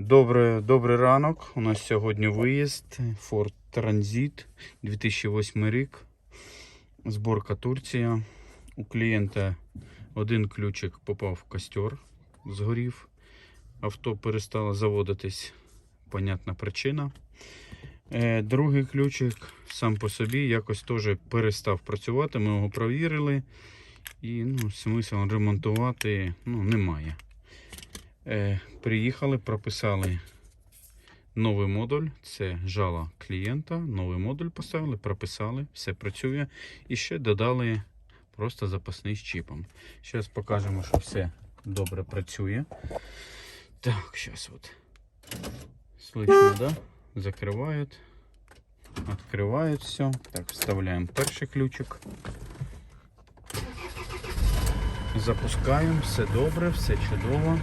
Добре, добрий ранок. У нас сьогодні виїзд. Ford Transit 2008 рік. Зборка Турція. У клієнта один ключик попав в костер, згорів. Авто перестало заводитись. Понятна причина. Е, Другий ключик сам по собі якось теж перестав працювати. Ми його провірили. І ну, смисл ремонтувати ну, немає. Е, приїхали, прописали новий модуль. Це жало клієнта. Новий модуль поставили, прописали, все працює. І ще додали просто запасний з чіпом. Зараз покажемо, що все добре працює. Так, зараз от. Слышно, да? Закривають. Открывают все. Так, вставляємо перший ключик. Запускаємо, все добре, все чудово.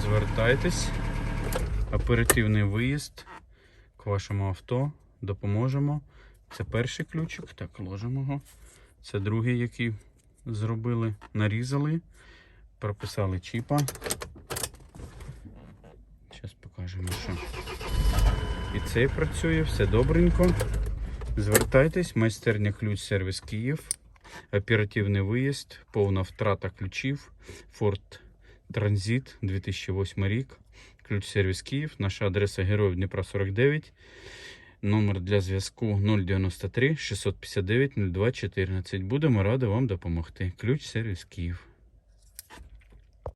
Звертайтесь. Оперативний виїзд к вашому авто. Допоможемо. Це перший ключик. Так, ложимо його. Це другий, який зробили. Нарізали, прописали чіпа. Зараз покажемо, що. І цей працює, все добренько. Звертайтесь, майстерня ключ сервіс Київ. Оперативний виїзд, повна втрата ключів. Ford Transit 2008 рік. Ключ сервіс Київ. Наша адреса Героїв Дніпра 49. Номер для зв'язку 093 659 02 14. Будемо раді вам допомогти. Ключ сервіс Київ.